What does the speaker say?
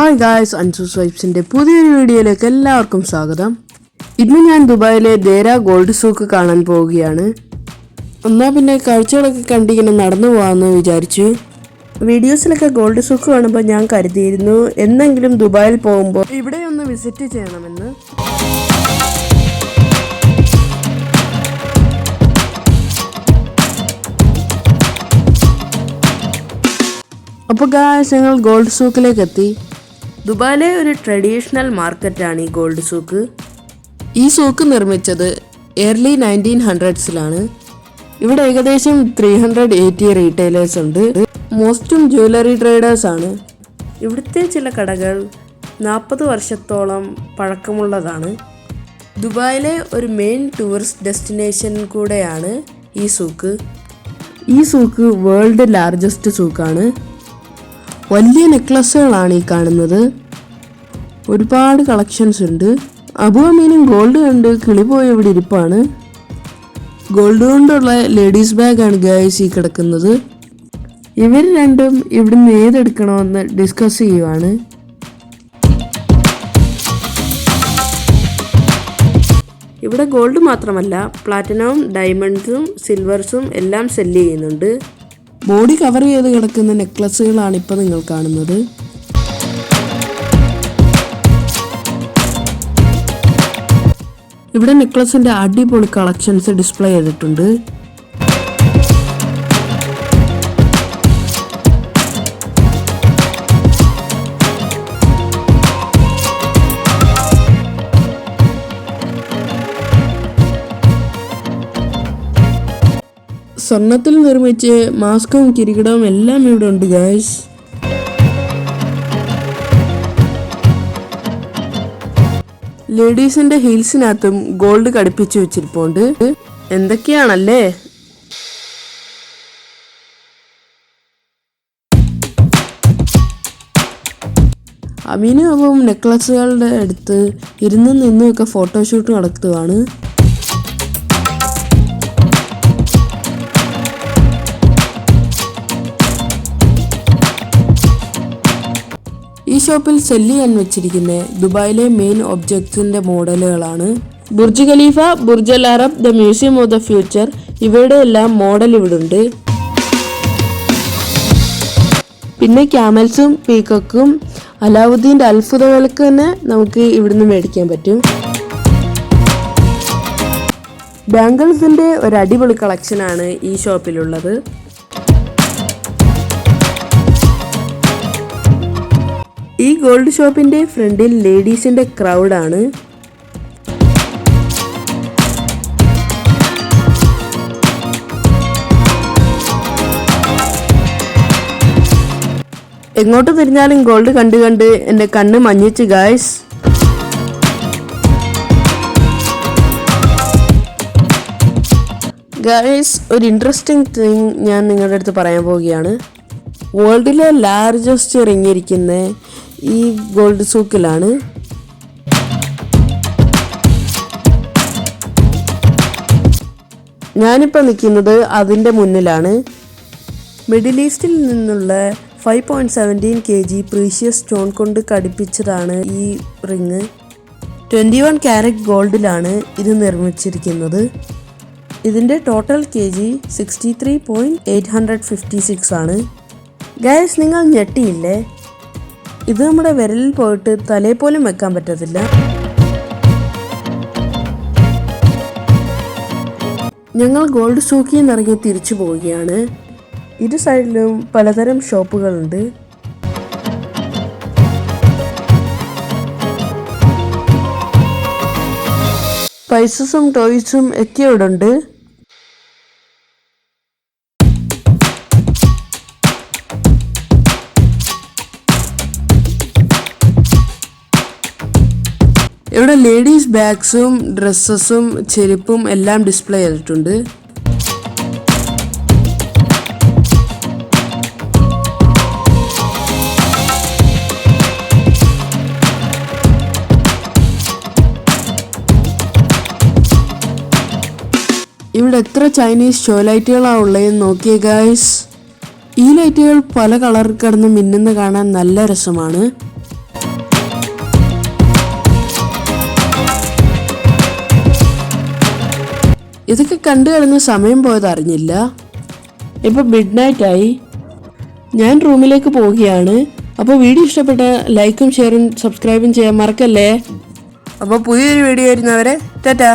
Hi guys Ansu സ്വൈപ്സിന്റെ പുതിയൊരു വീഡിയോയിലേക്ക് എല്ലാവർക്കും സ്വാഗതം. ഇന്ന് ഞാൻ ദുബായിലെ ദേര ഗോൾഡ് സൂക്ക് കാണാൻ പോവുകയാണ്. എന്നാൽ പിന്നെ കാഴ്ചകളൊക്കെ കണ്ടിങ്ങനെ നടന്നു പോകാമെന്ന് വിചാരിച്ചു. വീഡിയോസിലൊക്കെ ഗോൾഡ് സൂക്ക് കാണുമ്പോൾ ഞാൻ കരുതിയിരുന്നു. എന്നെങ്കിലും ദുബായിൽ പോകുമ്പോൾ ഇവിടെ ഒന്ന് വിസിറ്റ് ചെയ്യണമെന്ന്. അപ്പോൾ ഗായ്സ് ഞങ്ങൾ ഗോൾഡ് സൂക്കിലേക്ക് എത്തി ദുബായിലെ ഒരു ട്രഡീഷണൽ മാർക്കറ്റാണ് ഈ ഗോൾഡ് സൂക്ക്. ഈ സൂക്ക് നിർമ്മിച്ചത് എയർലി നയന്റീൻ ഹൺഡ്രഡ്സിലാണ് ഇവിടെ ഏകദേശം ത്രീ ഹൺഡ്രഡ് എയ്റ്റി റീറ്റെയിലേഴ്സ് ഉണ്ട്. മോസ്റ്റും ജ്വല്ലറി ട്രേഡേഴ്സ് ആണ്. ഇവിടുത്തെ ചില കടകൾ നാൽപ്പത് വർഷത്തോളം പഴക്കമുള്ളതാണ്. ദുബായിലെ ഒരു മെയിൻ ടൂറിസ്റ്റ് ഡെസ്റ്റിനേഷൻ കൂടെയാണ് ഈ സൂക്ക്. ഈ സൂക്ക് വേൾഡ് ലാർജസ്റ്റ് സൂക്കാണ്. വലിയ നെക്ലസ്സുകളാണ് ഈ കാണുന്നത്. ഒരുപാട് കളക്ഷൻസ് ഉണ്ട്. അബുവമീനും ഗോൾഡ് കണ്ട് കിളി പോയ ഇവിടെ ഇരിപ്പാണ്. ഗോൾഡ് കൊണ്ടുള്ള ലേഡീസ് ബാഗാണ് ഗായസ് ഈ കിടക്കുന്നത്. ഇവർ രണ്ടും ഇവിടുന്ന് ഏതെടുക്കണമെന്ന് ഡിസ്കസ് ചെയ്യുവാണ്. ഇവിടെ ഗോൾഡ് മാത്രമല്ല പ്ലാറ്റിനവും ഡയമണ്ട്സും സിൽവർസും എല്ലാം സെല്ല് ചെയ്യുന്നുണ്ട്. ബോഡി കവർ ചെയ്ത് കിടക്കുന്ന നെക്ലസുകളാണ് ഇപ്പോൾ നിങ്ങൾ കാണുന്നത്. ഇവിടെ നെക്ലസിന്റെ അടിപൊളി കളക്ഷൻസ് ഡിസ്പ്ലേ ചെയ്തിട്ടുണ്ട്. സ്വർണത്തിൽ നിർമ്മിച്ച് മാസ്കും കിരീടവും എല്ലാം ഇവിടെ ഉണ്ട് ഗായ്സ് ലേഡീസിന്റെ ഹീൽസിനകത്തും ഗോൾഡ് കടിപ്പിച്ചു വെച്ചിരിപ്പുണ്ട്. എന്തൊക്കെയാണല്ലേ? അമീനും അപ്പം നെക്ലസുകളുടെ അടുത്ത് ഇരുന്നും നിന്നും ഒക്കെ ഫോട്ടോഷൂട്ട് നടത്തുവാണ്. ഈ ഷോപ്പിൽ സെല്ല് ചെയ്യാൻ വെച്ചിരിക്കുന്ന ദുബായിലെ മെയിൻ ഒബ്ജക്ട്സിന്റെ മോഡലുകളാണ്. Burj Khalifa Burj Al Arab the museum of the future ഇവയുടെ എല്ലാം മോഡൽ ഇവിടുണ്ട്. പിന്നെ ക്യാമൽസും പീക്കോക്കും അലാവുദ്ദീന്റെ അത്ഭുതങ്ങൾക്ക് തന്നെ നമുക്ക് ഇവിടുന്ന് മേടിക്കാൻ പറ്റും. ബാംഗിൾസിന്റെ ഒരു അടിപൊളി കളക്ഷനാണ് ഈ ഷോപ്പിലുള്ളത്. ഈ ഗോൾഡ് ഷോപ്പിന്റെ ഫ്രണ്ടിൽ ലേഡീസിന്റെ ക്രൗഡാണ്. എങ്ങോട്ട് തിരിഞ്ഞാലും ഗോൾഡ് കണ്ട് കണ്ട് എന്റെ കണ്ണ് മഞ്ഞിച്ച് ഗായ്സ് ഗായ്സ് ഒരു ഇൻട്രസ്റ്റിംഗ് തിങ് ഞാൻ നിങ്ങളുടെ അടുത്ത് പറയാൻ പോവുകയാണ്. വേൾഡിലെ ലാർജസ്റ്റ് ഇറങ്ങിയിരിക്കുന്ന ഈ ഗോൾഡ് സൂക്കിലാണ്. ഞാനിപ്പോൾ നിൽക്കുന്നത് അതിന്റെ മുന്നിലാണ്. മിഡിൽ ഈസ്റ്റിൽ നിന്നുള്ള five point seventeen K G precious stone കൊണ്ട് ഘടിപ്പിച്ചതാണ് ഈ റിങ്. ട്വന്റി വൺ ക്യാരറ്റ് ഗോൾഡിലാണ് ഇത് നിർമ്മിച്ചിരിക്കുന്നത്. ഇതിന്റെ total K G sixty three point eight hundred fifty six ആണ്. ഗ്യാസ് നിങ്ങൾ ഞെട്ടിയില്ലേ? ഇത് നമ്മുടെ വിരലിൽ പോയിട്ട് തലയിൽ പോലും വെക്കാൻ പറ്റത്തില്ല. ഞങ്ങൾ ഗോൾഡ് സൂക്കി എന്നിറങ്ങി തിരിച്ചു പോവുകയാണ്. ഇരു സൈഡിലും പലതരം ഷോപ്പുകളുണ്ട്. പൈസസും ടോയ്സും ഒക്കെ ഇവിടെ ഉണ്ട് ഇവിടെ ലേഡീസ് ബാഗ്സും ഡ്രസ്സസും ചെരുപ്പും എല്ലാം ഡിസ്പ്ലേ ചെയ്തിട്ടുണ്ട്. ഇവിടെ എത്ര ചൈനീസ് ഷോ ലൈറ്റുകളാണ് ഉള്ളതെന്ന് നോക്കിയേ ഗായ്സ് ഈ ലൈറ്റുകൾ പല കളർ കിടന്ന് മിന്നുന്ന കാണാൻ നല്ല രസമാണ്. ഇതൊക്കെ കണ്ടു കിടന്ന് സമയം പോയത് അറിഞ്ഞില്ല. ഇപ്പം മിഡ് നൈറ്റ് ആയി. ഞാൻ റൂമിലേക്ക് പോവുകയാണ്. അപ്പോൾ വീഡിയോ ഇഷ്ടപ്പെട്ട ലൈക്കും ഷെയറും സബ്സ്ക്രൈബും ചെയ്യാൻ മറക്കല്ലേ? അപ്പോൾ പുതിയൊരു വീഡിയോ വരുന്നവരെ ടാറ്റാ.